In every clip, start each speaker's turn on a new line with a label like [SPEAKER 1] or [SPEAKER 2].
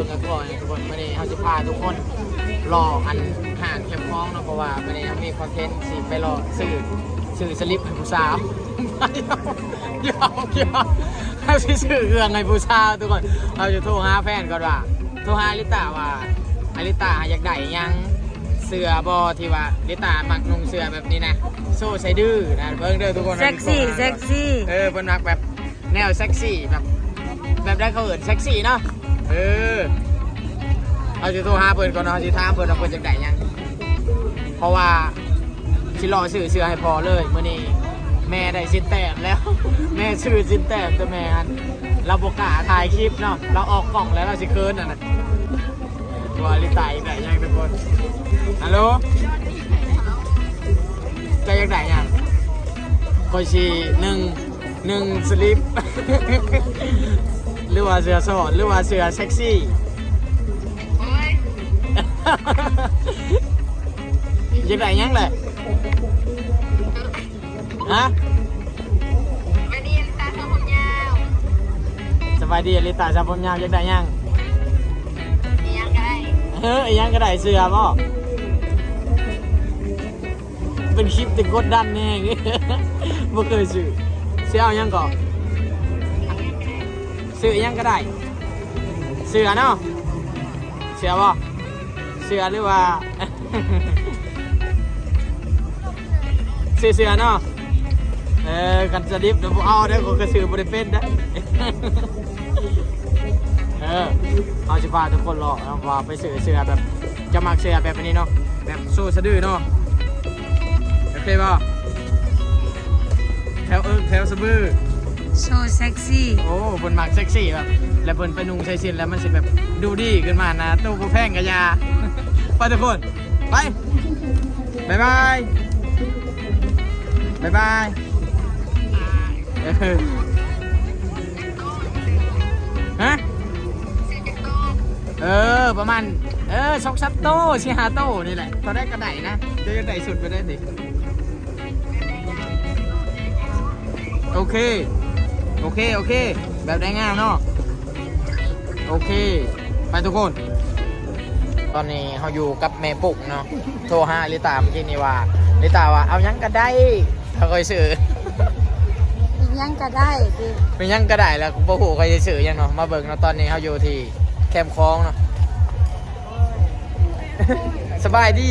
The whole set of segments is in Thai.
[SPEAKER 1] บิ่งกันก่อนทุกคนวันนี้เขาจะพาทุกคนรออันห่างเข้มข้องเนาะเพราะว่าวันนี้มีคอนเทนต์สิไปรอสื่อสื่อสลิปให้ผู้สาวเดี๋ยวเดี๋ยวเขาสิสื่อเรื่องให้ผู้สาวทุกคนเราจะโทรหาแฟนก่อนว่าโทรหาลิตาว่าอลิตาอยากได้ยังเสือบอที่ว่าลิตามักนุ่งเสือแบบนี้นะโซ่ใส่ดื้อนะเบิ่งเด้อทุกคน
[SPEAKER 2] เซ็กซี่เซ็กซี่
[SPEAKER 1] เออเป็นมักแบบแนวเซ็กซี่แบบแบบได้เขาเอินเซ็กซี่เนาะ เออเอาจะโทรหาเพิ่นก่อนเนาะเอาจะถามเพิ่นว่าเพิ่นจังไดหยัง เพราะว่าสิรอซื้อเสื้อให้พอเลยมื้อนี้แม่ได้สินแต้มแล้ว แม่ซื้อสินแต้มแต่แม่อันเราบกล้าถ่ายคลิปเนาะเราออกกล่องแล้วเราสิเคินนั่นน่ะว่าลิตายได้ยังทุกคนฮัลโหลจะยังไดยังคอยสิหนึ่งหนึ่งสลิป หรือว่าเสื้อสอนหรือว่าเสื้อเซ็กซี่ยังไงยังเลยฮะ
[SPEAKER 3] มาดีนตาทองผมยาว
[SPEAKER 1] สบายดีอลิตาชาพมยาวยังไงยัง
[SPEAKER 3] มียังก็ได้
[SPEAKER 1] เฮ้ยยังก็ได้เสื้อบ่เป็นคลิปติดกดดันแน่เงี้ยบ่เคยซื้อเสื้อเอายังก่อน ซื้อยังก็ได้ เสือเนาะ เสือบ่เสือหรือว่าซื้อเสือเนาะ เออ กันจะดิบเดี๋ยวบ่เอาเด้อก็กระสือบริเป็นนะ เออเอาสิพาทุกคนรอเอาว่าไปซื้อเสือแบบ จะมักเสือแบบนี้เนาะ แบบสู้สะดือเนาะโอเคป่ะแถวเอิงแถวสะบือ
[SPEAKER 2] โชว์เซ็กซี่
[SPEAKER 1] โอ้เพิ่นมักเซ็กซี่แบบแล้วเพิ่นไปนุ่งใส่สิ้นแล้วมันสิแบบดูดีขึ้นมานะตู้ผู้แพงกับยา ไปทุกคนไปบ๊ายบายบ๊ายบายเออฮะเออประมาณเออสองซับโตชิฮาโตนี่แหละตอนแรกกระไดนะเจะกระไดสุดไปได้ดิโอเค โอเค โอเค แบบได้ง่ายเนาะ โอเค ไปทุกคน ตอนนี้เขาอยู่กับแม่ปุกเนาะ โทรหาลิตาเมื่อกี้นี่ว่าลิตาว่าเอายังก็ได้เขาเคยซื้อ
[SPEAKER 2] อีกยังก็ได้ดิ
[SPEAKER 1] เป็นยังก็ได้แล้วบ่ฮู้ใครจะซื้อยังเนาะ มาเบิ่งเนาะตอนนี้เขาอยู่ที่แคมป์คลองเนาะสบายดี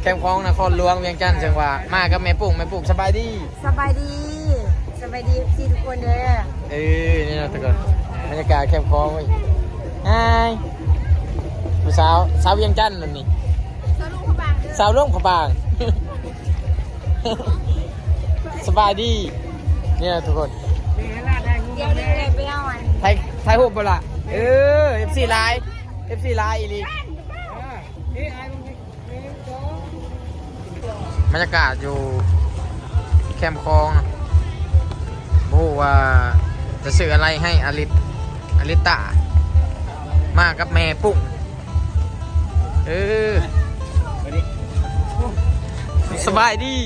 [SPEAKER 1] แคมป์คลองนครหลวงเวียงจันทร์จังหว่ามากับแม่ปุ่งแม่ปุ่งสบายดี
[SPEAKER 2] สบายดีส บายดีพี่ทุกคนเด้อ
[SPEAKER 1] เออนี่เนาะทุกคนบรรยากาศแคมป์คลองเว้ยไอ้ผู้สาวสาวเวียงจันทร์นั่นนี่
[SPEAKER 3] สรุปขบาง
[SPEAKER 1] สาวร่มขบางสบายดีเนี่ยทุกคน
[SPEAKER 2] เดี๋ยวนี้เลยไปเอาอัน
[SPEAKER 1] ไทยไทยหุบบ่ล่ะเออ FC ไลน์ FC ไลน์อีหลีบรรยากาศอยู่แคมป์คลอง บรู้ว่าจะซื้ออะไรให้อลิตอลิตามากับแม่ปุ้งเออสบายดี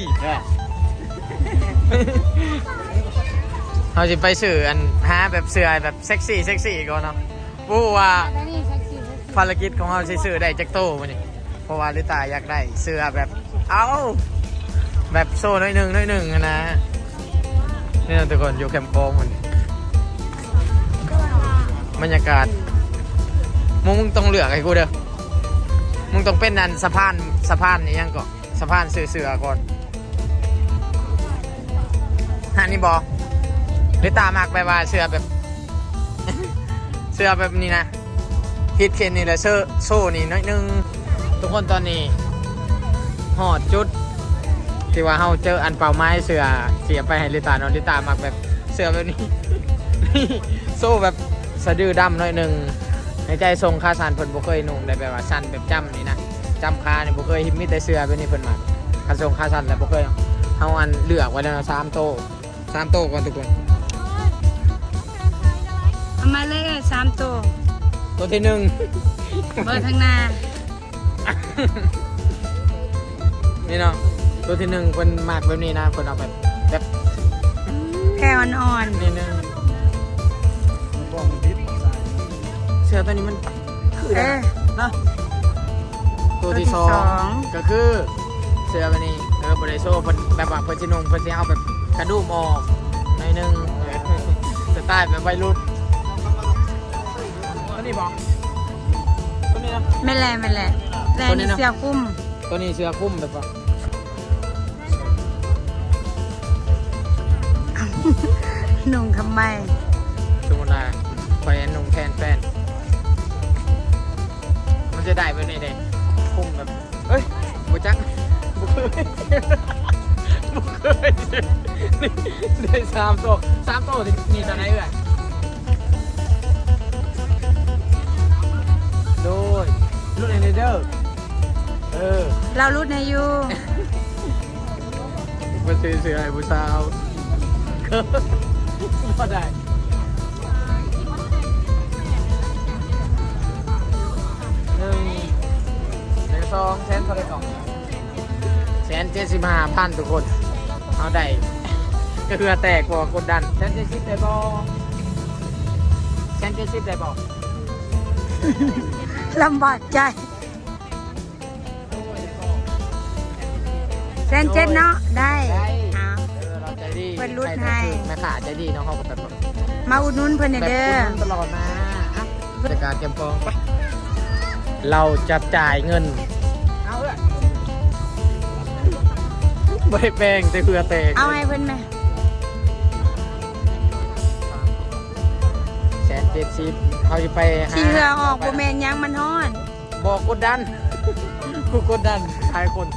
[SPEAKER 1] เราจะไปสื่ออันหาแบบเสือแบบเซ็กซี่เซ็กซี่ก่อนเนาะบูว่า
[SPEAKER 2] แล้วนี่เซ็กซี่เซ็กซี่
[SPEAKER 1] ภารกิจของเราสิซื้อได้จักโตวันนี้เพราะว่าลิตาอยากได้เสื้อแบบ เอาแบบโซ่น้อยหนึ่งน้อยหนึ่งอะนะ นี่นะทุกคนอยู่แคมป์โปงมันบรรยากาศมึงมึงต้องเหลือกให้กูเด้อมึงต้องเป็นนันสะพานสะพานนี่ยังก่อนสะพานเสือเสือก่อนฮะนี่บอลิตามากไปว่าเสือแบบ เสือแบบนี้นะฮิตเคนนี่แหละเซอร์โซ่นี่น้อยหนึง ทุกคนตอนนี้หอดจุด ที่ว่าเฮาเจออันเป่าไม้เสือเสียไปให้ลิตาเนอนลิตามักแบบเสือแบบนี้ นี่โซ่แบบสะดือดำหน่อยหนึ่งในใจทรงคาสันเพิ่นบ่เคยนุ่งได้แบบว่าสั้นแบบจำนี่นะจำคานี่บ่เคยเห็นมีแต่เสือแบบนี้เพิ่นมาคาทรงคาสันแล้วบ่เคยเฮาอันเลือกไว้แล้วเนาะสามโตะสามโตะก่อนทุกคน
[SPEAKER 2] เอามาเลยอะสามตัว
[SPEAKER 1] ตัวที่หนึ่ง
[SPEAKER 2] เบอร์ทางหน้า
[SPEAKER 1] นี่เนาะ ตัวที่หนึ่งคนมากแบบนี้นะคนเอาแบบแบบ
[SPEAKER 2] แค่อ่อน
[SPEAKER 1] นี่นึงเสื้อตัวนี้มันขคือ
[SPEAKER 2] เอ
[SPEAKER 1] นะ
[SPEAKER 2] อ
[SPEAKER 1] นะตัวที่
[SPEAKER 2] ตัวที่
[SPEAKER 1] สอง
[SPEAKER 2] สอง
[SPEAKER 1] ก็คือเสื้อแบบนี้เออบริโซเพิ่นแบบว่าเพิ่นสินุ่งเพิ่นสิเอาแบบกระดุมออกหน่อยหนึงเออสไตล์แบบวัยรุ่นตัวนี้บอกตัวนี้นะ
[SPEAKER 2] ไม่แลไม่แลแล
[SPEAKER 1] ตัวนี้
[SPEAKER 2] นี่
[SPEAKER 1] เนอะ
[SPEAKER 2] เสื้อคลุ้ม
[SPEAKER 1] ตัวนี้เสื้อคลุมแบบว่า
[SPEAKER 2] นุ่งทำไม
[SPEAKER 1] สมมุติว่าแฟนนุ่งแทนแฟนมันจะได้แบบนี้เด้คลุมแบบเอ้ยบ่จักบ่เคยบ่เคยนี่ได้สามตัวสามตัวนี่นี่ตัวไหนเอ่ยโดยรุ่นเอเนเดอร์เออ
[SPEAKER 2] เรารุดในยู
[SPEAKER 1] มาซื้อเสือไอ้ผู้สาว ก็ได้หนึ่งหนึ่งสองแสนเท่าไหรก่อนแสนเจ็ดสิบห้าพันทุกคน เอาได้ก็คือแตกบ่กดดันแสนเจ็ดสิบได้บ่แสนเจ็ดสิบได้บ่
[SPEAKER 2] ลำบากใจเซนเจ็ดเนาะได้
[SPEAKER 1] ได้
[SPEAKER 2] พิ่นรุดให้
[SPEAKER 1] แม่ขาใจดีเนาะเขาก็แบบ
[SPEAKER 2] มาอุดหนุนเพิ่น
[SPEAKER 1] แบบ
[SPEAKER 2] เด้อ
[SPEAKER 1] คุณตลอดมาอะจัดการเตรียมกองไปเราจะจ่ายเงินเอาเลยไม่ได้แป้งแต่คือเตะ
[SPEAKER 2] เอาให้เพิ่นไหม
[SPEAKER 1] แสนเจ็ดสิบเขาจะไปหา
[SPEAKER 2] ที่เรือออกบ่แม่นหยังมันฮ้อน
[SPEAKER 1] บอกกดดันกูกดดันทายคน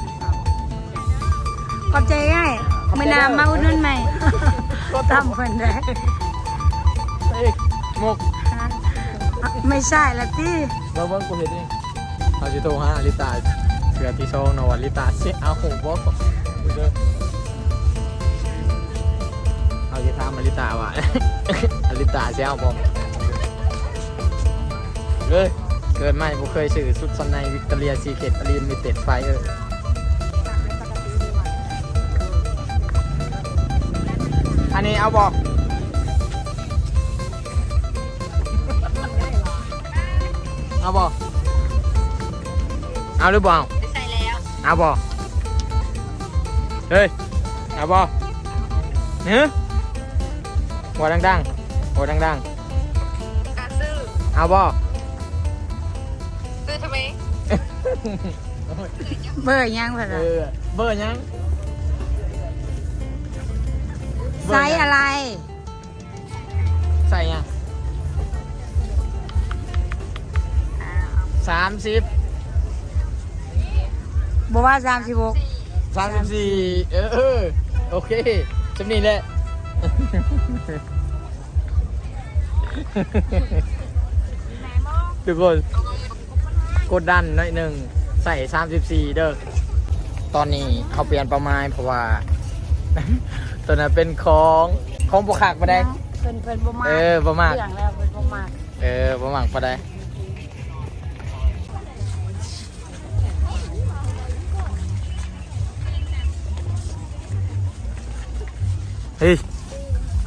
[SPEAKER 2] ขอบใจง่าย มื้อหน้ามาอุดหนุนใหม่ตามเพิ่นได้
[SPEAKER 1] เอ้ยหมก
[SPEAKER 2] ไม่ใช่ละที่
[SPEAKER 1] เบิ้งเบิ้งกูเห็นเองเขาจะโทรหาอลิตาเสือที่โซงนวันลิตาเสียเอาหูบอกกูเจอเอาจะถามอลิตาว่าอลิตาเสียเอาบอกเลยเกิดไม่ผมเคยสื่อสุดสนในวิกตอเรียซีเคตลิมิเต็ดไฟเออร์ นนี้เอาบอกเอาบอกเอาหรือเปล่า
[SPEAKER 3] ใส่แล้ว
[SPEAKER 1] เอาบอเฮ้ยเอาบอเนื้อหัวดังๆหัวดัง
[SPEAKER 3] อะซื้อ
[SPEAKER 1] ๆเอาบอ
[SPEAKER 3] ซื้อทำไม
[SPEAKER 2] เบอร์หยังเพิ่น
[SPEAKER 1] เอ
[SPEAKER 2] ล่ะ
[SPEAKER 1] อเบอร์ยัง
[SPEAKER 2] ไซส์อะไร
[SPEAKER 1] ใส่ยังสามสิบ
[SPEAKER 2] บอกว่า36
[SPEAKER 1] สามสิบสี่เออ โอเคจำนี้แหละทุกคนกดดันหน่อยหนึ่งใส่ 34 เด้อ ตอนนี้เขาเปลี่ยนประมาณเพราะว่า ตัวนั้นเป็นของของบุคักมาได้
[SPEAKER 2] เพิ่นเพิ่นบ่มาก
[SPEAKER 1] เออบ่มาก
[SPEAKER 2] เรื่องแล้วเพิ่นบ่มาก
[SPEAKER 1] เออประมาณมาได้เฮ้ย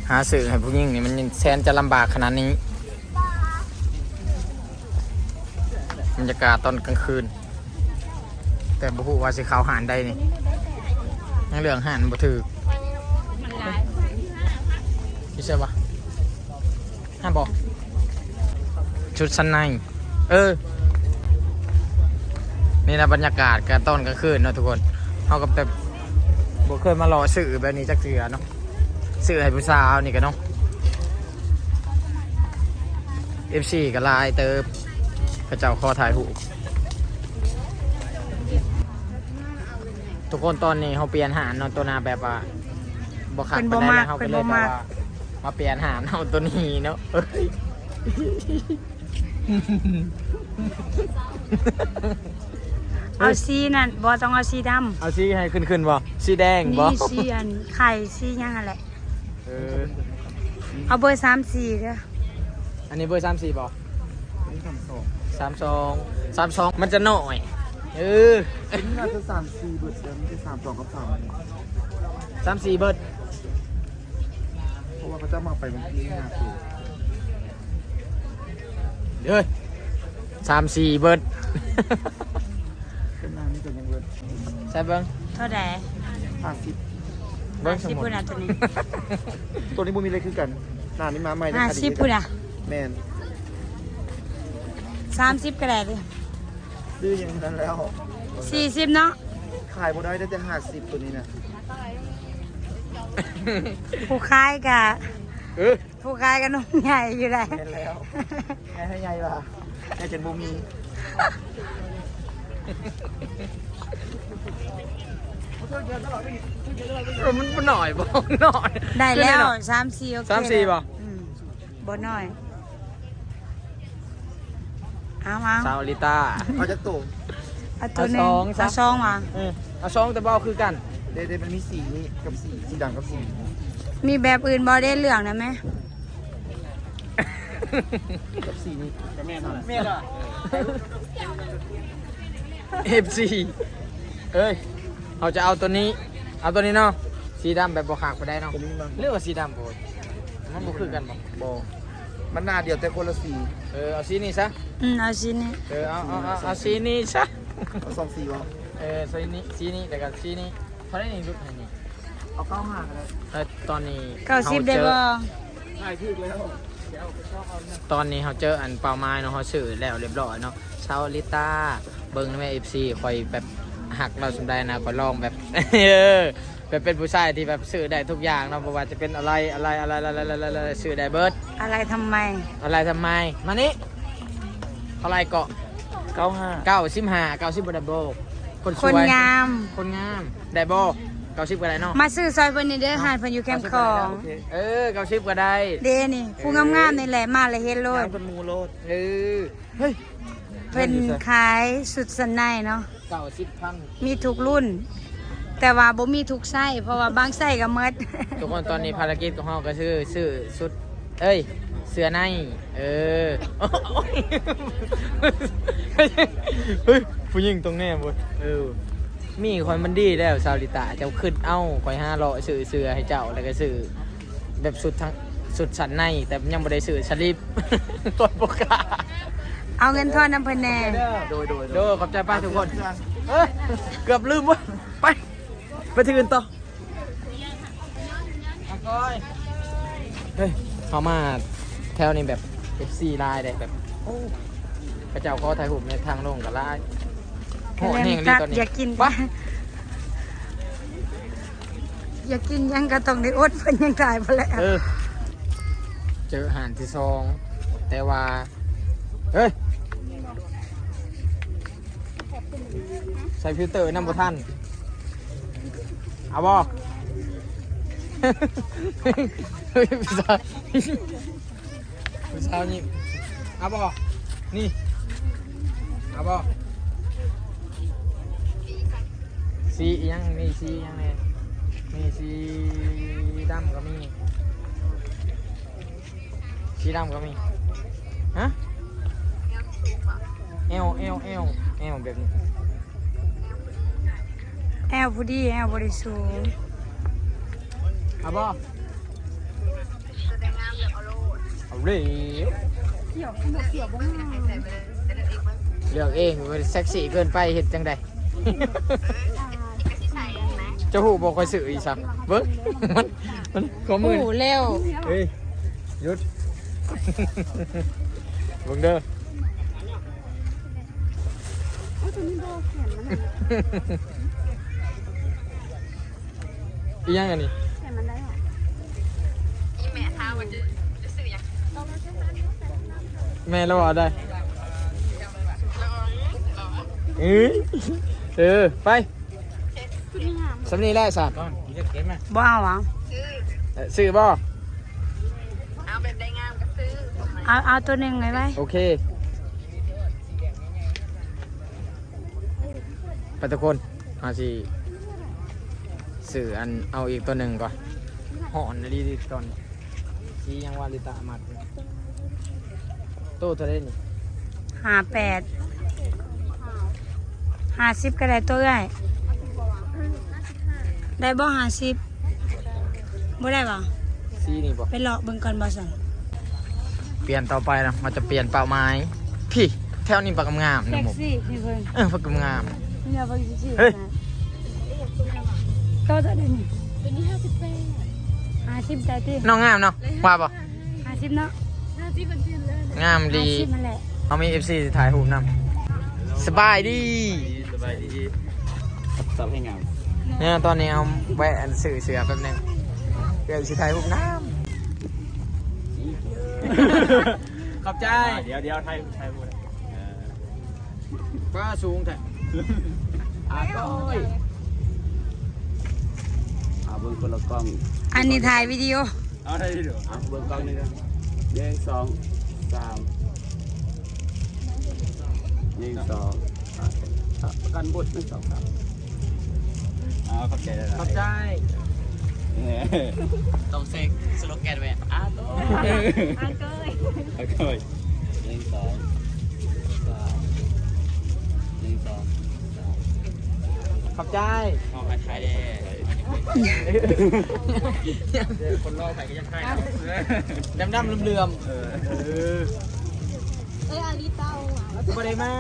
[SPEAKER 1] หาสื่อให้ผู้หญิงนี่มันยังแสนจะลำบากขนาดนี้บรรยากาศตอนกลางคืน แต่บุหูว่าสิเขาหานได้นี่ยังเหลืองหานบ่ถือ
[SPEAKER 2] มันหลาย
[SPEAKER 1] พี่เชื่อปะห้ามบอกชุดชั้นใน เออ นี่นะบรรยากาศการต้นกลางคืนเนาะทุกคนเขากับแบบบเคยมารอสื่อแบบนี้จักเสือเนาะสื่อให้ผู้สาวนี่กันเนาะ FC ก็ลายเติบพระเจ้าขอถ่ายหูทุกคนตอนนี้เขาเปลี่ยนหารนาะตัวนาแบบว่าบ่ขัดไปได้แล้วเขา
[SPEAKER 2] เป็
[SPEAKER 1] ก็เลยแบบว่า มาเปลี่ยนหารเอาตัวนี้เนาะเอ้ย
[SPEAKER 2] เอาสีนั่นบ่ต้องเอาสีดำ
[SPEAKER 1] เอาสีให้ขึ้นขึ้นบ่สีแดงบ่
[SPEAKER 2] นี่สีอันไข่สีหยังหั่นแหละ
[SPEAKER 1] เออ
[SPEAKER 2] เอาเบอร์34เด้อ
[SPEAKER 1] อันนี้เบอร์สามสี่บ่สามสองสามสองมันจะน้อยเออ
[SPEAKER 4] นี่น่าจะสามสี่เบิร์ดเดิมที่สามสองกับสาม
[SPEAKER 1] สามสี่เบิร์ด
[SPEAKER 4] เพราะว่าเขาจะมาไปวันที่ห้าปี
[SPEAKER 1] เด้อสามสี่เบิร์ด
[SPEAKER 4] เป็นนานนี่ก็ยังเบิด
[SPEAKER 1] ใช่เบิ้ง
[SPEAKER 2] เท่าไหร่
[SPEAKER 4] ห้าสิบ
[SPEAKER 1] เบิ้งส
[SPEAKER 2] สิบ
[SPEAKER 1] มุด
[SPEAKER 2] ปุ่นอะตัวนี้
[SPEAKER 4] ตัวนี้บุมีเลยคือกันหน้านี้มาใหม่
[SPEAKER 2] ห้าสิบปุ่นอะ
[SPEAKER 4] แมน
[SPEAKER 2] สามสิบก็ได้เลย
[SPEAKER 4] ซื้ออย่างนั้นแล้ว
[SPEAKER 2] สี่สิบเนาะ
[SPEAKER 4] ขายบ่ได้ได้แต่ห้าสิบตัวนี้นะ
[SPEAKER 2] ผู้ขายกับ
[SPEAKER 1] เออ
[SPEAKER 2] ผู้ขายกับนุ่มใหญ่อยู่เลย
[SPEAKER 4] แมนแล้วแม่ให้ใหญ่ป่ะแม่เจนบุมี
[SPEAKER 1] เออมันมันหน่อยบอกหน่อย
[SPEAKER 2] ได้แล้ว
[SPEAKER 1] ขึ้นหน่อย
[SPEAKER 2] สามสี่โอเค
[SPEAKER 1] สามสี่บ่
[SPEAKER 2] อืมบ่น้อยเอาเอา
[SPEAKER 1] ซาวลิต้า
[SPEAKER 4] เขาจะโต
[SPEAKER 2] เอาตัวหนึง
[SPEAKER 1] เอาสองซะ
[SPEAKER 2] เอาสองมา
[SPEAKER 1] เออเอาซองแต่เบาคือกัน
[SPEAKER 4] เดเดมันมีสีนี้กับสีสีดำกับสี
[SPEAKER 2] มีแบบอื่นบ่ได้เหลืองนะแม่
[SPEAKER 4] กับสีนี้กับแม่นั่นแหละ
[SPEAKER 1] เมียดเอฟซีเอ้ยเขาจะเอาตัวนี้ เอาตัวนี้เนาะสีดำแบบบวขากไปได้เนาะ
[SPEAKER 4] ตัวนี้มัน
[SPEAKER 1] เรียกว่าสีดำโบดมันบ่คือกันบ่
[SPEAKER 4] โบมันหน้าเดียวแต่คนละสี
[SPEAKER 1] เออเอาสีนี้ซะ
[SPEAKER 2] อืมเอาชิ้นนี้
[SPEAKER 1] เออเอาเอาเอาเอาสีนี้ซะ
[SPEAKER 4] เอาสองสีวะ
[SPEAKER 1] เออสีนี้สีนี้แต่กับสีนี้ เขาได้นี่รุดให้นี่
[SPEAKER 4] เอาเก้าห้ากันเลย
[SPEAKER 1] เออตอนนี้
[SPEAKER 2] เก้าสิบได้บ่
[SPEAKER 4] ใช่ถูกแล้ว
[SPEAKER 1] ตอนนี้เขาเจออันเป่าไม้เนาะเขาสื่อแล้วเรียบร้อยเนาะชาวลิต้าเบิ้งแม่เอฟซีคอยแบบหักเราสมได้นะคอยลองแบบ เออแบบเป็นผู้ชายที่แบบสื่อได้ทุกอย่างเนาะเพราะว่าจะเป็นอะไรอะไรอะไรอะไรอะไรอะไรอะไรสื่อได้เบิร์ด
[SPEAKER 2] อะไรทำไม
[SPEAKER 1] อะไรทำไมมานี่เท่าไรเกาะ
[SPEAKER 4] เก้าห้า
[SPEAKER 1] เก้าสิบห้าเก้าสิบดับโบคนส
[SPEAKER 2] คน
[SPEAKER 1] วย
[SPEAKER 2] งาม
[SPEAKER 1] คนงาม ได้โบเก้าสิบก็ได้เนาะ
[SPEAKER 2] มาซื้อซอยเพิ่นนี่เด้อหาดเพิ่นอยู่แคมป์ของ
[SPEAKER 4] โอเค
[SPEAKER 1] เออเก้าสิบก็ได้
[SPEAKER 2] เด้นี่ผู้งามๆนี่แหละมาเลยเฮ็ดโลด
[SPEAKER 4] น้ำเป็นมูโลด
[SPEAKER 1] เออเฮ้ย
[SPEAKER 2] เพิ่นขายสุดสันในเนาะ
[SPEAKER 1] เก้าสิบพัน
[SPEAKER 2] มีทุกรุ่น แต่ว่าบ่มีทุกไส้เพราะว่าบางไส้ก็หมด
[SPEAKER 1] ทุกคนตอนนี้ภารกิจของเราก็คือซื้อชุด เอ้ยเสื้อในเออโอ้ยเฮ้ยผู้หญิงตรงแน่บ่เออ มีคอยมันดีแล้วซาวลิตาเจ้าขึ้นเอ้าคอยห้าร้อยซื้อเสื้อให้เจ้าแล้วก็ซื้อแบบสุดทั้งสุดสันใน แต่ยังไม่ได้ซื้อสลิปตัวโปกา
[SPEAKER 2] เอาเงินทอนน้ำเพิ่นแน่
[SPEAKER 4] โดยโดย
[SPEAKER 1] โดขอบใจป้าทุกคนเอ้ยเกือบลืมวะไป ไปที่อื่นต่ออาก้อยเฮ้ยเขามาแถวนี้แบบ FC ลายได้แบบ โอ้พระเจ้าขอถ่ายรูปในทางลงกับลาย โหแห้งดีตอนนี้
[SPEAKER 2] อยากกิน
[SPEAKER 1] ไป
[SPEAKER 2] อยากกินหยังก็ต้องได้อดเพิ่นยังตายไปแล้ว
[SPEAKER 1] เออเจออาหารที่ซอง แต่ว่า เฮ้ยใส่ฟิลเตอร์น้ำบ่ทันเอาบ่เฮ้ยผู้สาวผู้สาวนี่เอาบ่นี่เอาบ่ สีอิหยังมีสีอิหยังไงมีสีดำก็มี สีดำก็มีฮะเอวเอวเอวเอวแบบนี้
[SPEAKER 2] แอลผู้ดีแอลบริสุทธิ์
[SPEAKER 1] เอาบ่เอาเลยเลือกเองมันเซ็กซี่เกินไปเห็ดจังใด เจะหูบอกคอยสื่ออีสักเบิ้งมันมันขอมือ
[SPEAKER 2] โอ้เร็ว
[SPEAKER 1] เฮ้ยหยุดเบิ่งเด้ออีหยังอันนี้
[SPEAKER 3] อีแม่ท้ามันจะจะสื่อยัง
[SPEAKER 1] แม่เราเอาได้เอ้ยเออไป สำนีแรกสัตว์
[SPEAKER 2] บ่เอาอะ
[SPEAKER 3] ซื้อ
[SPEAKER 1] ซื้อบ่
[SPEAKER 3] เอาแบบได้งามก็ซื้อ
[SPEAKER 2] เอาเอาตัวหนึ่งไว้ไว้
[SPEAKER 1] โอเค ไปทุกคนมาสิสื่ออันเอาอีกตัวหนึ่งก่อนหอนนะดีดีตอนสียังวาลิตามัดอยู่โตเท่าไรนี่
[SPEAKER 2] ห้าแปดห้าสิบก็ได้ตัวใหญ่ ได้บ่ห้าสิบบ่ได้บ่
[SPEAKER 1] สีนี่บ่
[SPEAKER 2] ไปเลาะเบิ่งก่อนบ่สั่น
[SPEAKER 1] เปลี่ยนต่อไปนะมันจะเปลี่ยนเป้าไม้ พี่ถวนี้ปากงามๆ
[SPEAKER 2] แท็
[SPEAKER 1] นะ
[SPEAKER 2] ก
[SPEAKER 1] หมก
[SPEAKER 2] ซี่นี่เพิ่น
[SPEAKER 1] เออปากงาม
[SPEAKER 2] นี่เราไปซื้อ
[SPEAKER 1] เฮ้ย
[SPEAKER 2] นะก็จะได้นี่ตัวนี้ห้าสิบแปดห้าสิบได้ที่
[SPEAKER 1] น้องงามเนาะว่าบ่
[SPEAKER 2] ห้าสิบเนาะ
[SPEAKER 1] งามดี
[SPEAKER 2] ห้าสิบนั่นแหละ
[SPEAKER 1] เขามี FC ถ่ายรูปนำสบายดี
[SPEAKER 4] สบายดีสอบให้งาม
[SPEAKER 1] เนี่ยตอนนี้เอาแวะสื่อเสือแป๊บนึงเดี๋ยวสิถ่ายรูปน้ำขอบใจ
[SPEAKER 4] เดี๋ยวเดี๋ยวไทยไทยพูด
[SPEAKER 1] ว่าสูงแท้
[SPEAKER 4] อาก้อยเอาเบิ้งคนละกล้อง
[SPEAKER 2] อันนี้ถ่ายวิดีโอ
[SPEAKER 4] เอาได้ดิเอาเบิ้งกล้องนี่กันหนึ่งสองสามหนึ่งสองอะอะประกันบทหนึ่งสองสาม เอาขอบใจเลย
[SPEAKER 1] ขอบใจ
[SPEAKER 4] เนี่ย
[SPEAKER 1] ต้องเซ็กสโลแกนไว้
[SPEAKER 4] อาก้อยอาก้อยอาก้อยหนึ่งสองสามหนึ่งสองสาม
[SPEAKER 1] ขอบใจ
[SPEAKER 4] เอาไปถ่ายได้คนรอไปก็ยังถ่าย
[SPEAKER 1] ดำดำๆเลื่อม
[SPEAKER 4] เออ
[SPEAKER 1] ๆเออเอ้ยอาลีเต้าบ่ได้มา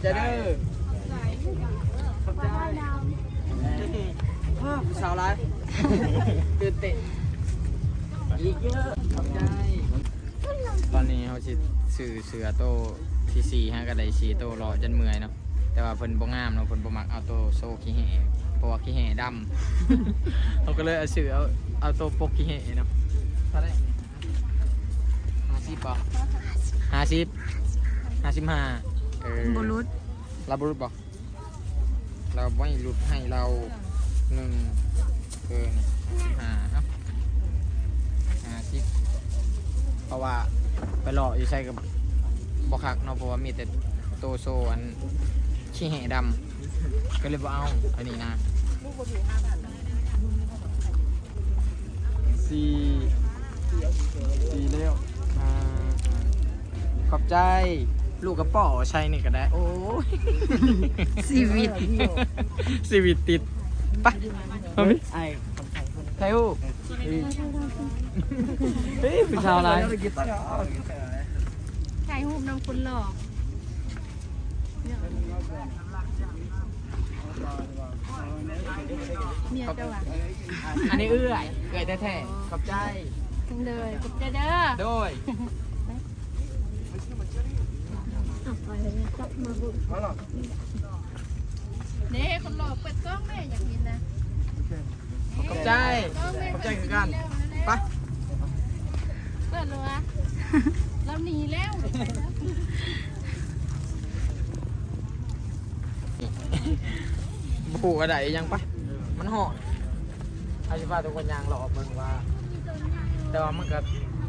[SPEAKER 1] ใจเด้อขอบใจพ่อผู้สาวร้ายตื่นเต้นอีกเยอะขอบใจตอนนี้เขาสิซื้อเสือโตที่สี่ฮะก็ได้สีโตรอจนเมื่อยเนาะแต่ว่าเพิ่นบ่งามเนาะเพิ่นบ่มักเอาโตโซขี้แห่เพราะว่าขี้แห่ดำเขาก็เลยเอาซื้อเอาเอาโตปกขี้แห่เนาะเท่าไหร่ห้าสิบป่ะห้าสิบห้าสิบห้า เออ
[SPEAKER 2] บรุษ
[SPEAKER 1] เราบรุษบ่เราไม่หลุดให้เราหนึ่งเกินห้าเอ้าห้าสิเพราะว่าไปหล่ออยู่ใช่กับบอคักเนาะเพราะว่ามีแต่โตโซอันขี้แห่ดำก็เลยบ่เอาอันนี้นะสี่สี่เร็วอ่าขอบใจ ลูกกระป๋อใช่นี่ก็ได้ โอ้ย
[SPEAKER 2] ชีวิต
[SPEAKER 1] ชีวิตติดไปเอาไหมไอ้ไทยฮูเฮ้ยผู้ชาวอะไร
[SPEAKER 2] ถ่ายรูปน้องคุณหลอกเมียเจ้าอะ
[SPEAKER 1] อันนี้เอื้อยเอื้อยแท้ๆขอบใจ
[SPEAKER 2] เลยกับเจเด้อ
[SPEAKER 1] โดย
[SPEAKER 2] เด้คนหลอกเปิดกล้องแม่อยากเห็นนะ
[SPEAKER 1] ขอบใจ ขอบใจคือกันไป
[SPEAKER 2] เปิดเลยวะเราหนีแล้ว
[SPEAKER 1] ผูกอะไรยังปะมันห่อดอาชิพาทุกคนยางหลอกมึงว่า แต่ว่ามันก็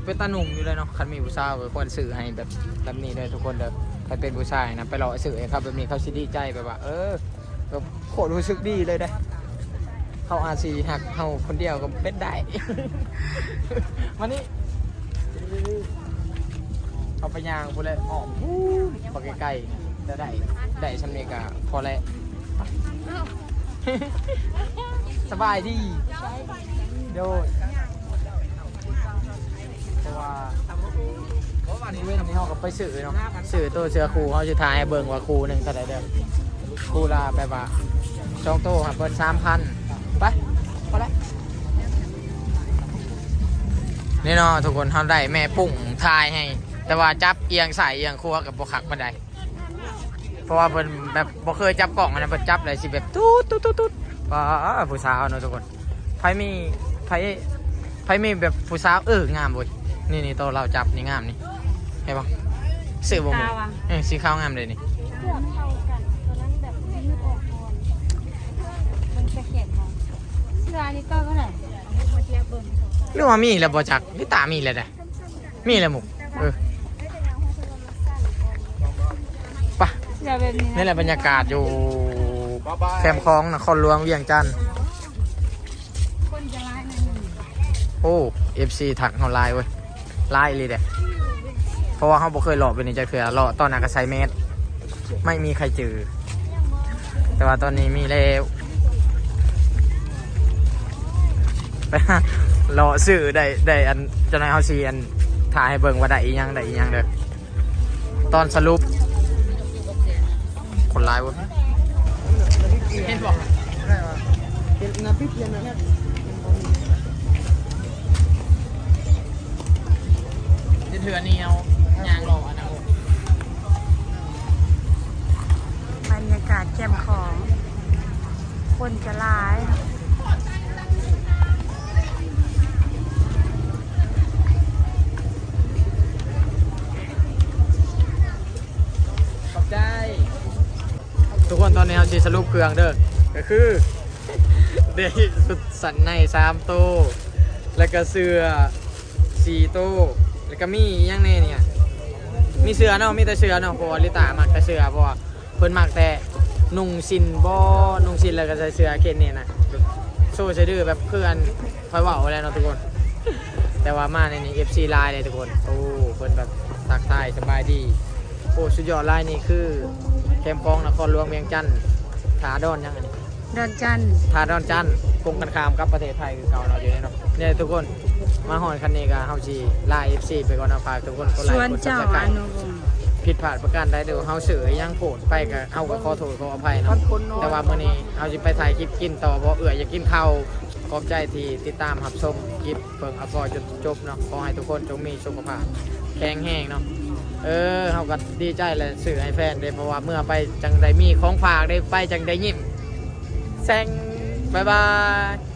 [SPEAKER 1] เป็นตาหนุ่มอยู่เลยเนาะคันมีผู้สาวก็ควรสื่อให้แบบแบบนี้เลยทุกคนเด้อใครเป็นผู้ชายนะไปหลอสื่อให้เขาแบบนี้เขาสิดีใจแบบว่า เออก็โคตรรู้สึกดีเลยได้เขาอาซีหักเขาคนเดียวก็เป็นได้วันนี้เอาไปยางพูดเลยอ้อมพูดไปใกล้ๆจะได้ได้ชำเนกาพอแล้วสบายดีโดย เพราะว่าวันนี้เว้นนี้เขาก็ไปสื่อเนาะสื่อตัวเสือครูเขาจะทายเบิ่งว่าครูหนึ่งเท่าไหรเด้อครูละแบบว่าจองโต้ครับเปิดสามพันไปพอแล้วนี่เนาะทุกคนเขาได้แม่ปุ่งทายให้ แต่ว่าจับเอียงใส่เอียงครัวกับบขักบันไดเพราะว่าเพิ่นแบบบ่เคยจับกล่องอันนั้นเพิ่นจับเลยสิแบบตุ๊ดตุ๊ดตุ๊ดตุ๊ดว้าผู้สาวเนาะทุกคนไผมีไผไผมีแบบผู้สาวเอองามเว้ย นี่นี่ตัวเราจับนี่งามนี่เห็นปะสื่อบ่หมดเออสีขาวงามเลยนี่
[SPEAKER 2] เสื้อเท่ากันตัวนั้นแบบยืดออกก่อนมันจะเขียนมองเสื้ออันนี้ก็เท่าไหร่มาเทียบเบิ่ง
[SPEAKER 1] หรือว่ามีแล้วบ่จักนี่ตามีแล้วได้มีแล้วหมุกเออไปะ
[SPEAKER 2] เสื้อแบบนี้
[SPEAKER 1] นี่แหละบรรยากาศอยู่แคมป์คลองนครหลวงเวียงจันทน์
[SPEAKER 2] คนจะร้ายหน่อยหนึ่ง
[SPEAKER 1] โอ้ FC ถักเฮาไลน์เว้ย ไลน์เลยเด้เพราะว่าเฮาบ่เคยหลอกเป็นนี่จักเทื่อหลอกตอนนัก็ใสเมสไม่มีใครเจอแต่ว่าตอนนี้มีแล้วไปหารอซื้อได้ได้อันจะนายเฮาซีอันถ่ายให้เบิ่งว่าได้อีหยังได้อีหยังเด้อตอนสรุป คนร้ายวะเห็นบอก
[SPEAKER 5] na pipia na na
[SPEAKER 1] จะเถื่อนี่ เอายางรออันนะ
[SPEAKER 2] บรรยากาศแจ่มของ คนจะหลาย
[SPEAKER 1] ขอบใจ ทุกคนตอนนี้เราจะสรุปเครื่องเด้อ ก็คือได้สุดสันในสามโตวแล้วก็เสื้อสี่โตว แล้วก็มีอยังแน่เนี่ย มีเสือเนาะมีแต่เสือเนาะเพราะว่าลิตามักแต่เสือเพราะว่าเพิ่นมักแต่นุ่งสินบ่นุ่งสินแล้วก็ใส่เสือเคนนี่นะโซ่ใส่ดื้อแบบเพื่อนคอยเว้าแล้วเนาะทุกคน แต่ว่ามาในนี้ FC ไลน์เลยทุกคนโอ้เพิ่นแบบทักทายสบายดีโอ้สุดยอดไลน์นี่คือแคมป์กองนครหลวงเวียงจันทน์ถาดอนยังไง
[SPEAKER 2] ดอนจันทร์
[SPEAKER 1] ถาดอนจันทน์กงกันข้ามกับประเทศไทยคือเก่าเราอยู่เนี่ยเนาะเนี่ยทุกคนมาหอนคันนี้ก็เฮาสิไลน์ FC ไปก่อนนะฝากทุกคนกดไล
[SPEAKER 2] ส
[SPEAKER 1] ค์
[SPEAKER 2] วน
[SPEAKER 1] กด
[SPEAKER 2] เจ้า
[SPEAKER 1] Subscribe
[SPEAKER 2] อนุวงศ์
[SPEAKER 1] ผิดพลาดประการใดเดี๋ยวเฮาเสือยังโผดไปก็เอาก็ขอโทษขออภัยเนาะแต่ว่ามื้อนี้เอาสิไปถ่ายคลิปกินต่อเพราะเอื้ออยากกินข้าวขอบใจที่ติดตามรับชมคลิปเบิ่งเอาพอจนจบเนาะขอให้ทุกคนจงมีสุขภาพแข็งแรงเนาะเออเฮาก็ดีใจเลยสื่อให้แฟนได้เพราะว่าเมื่อไปจังได้มีของฝากได้ไปจังได้ยิ้ม แซงบ๊ายบาย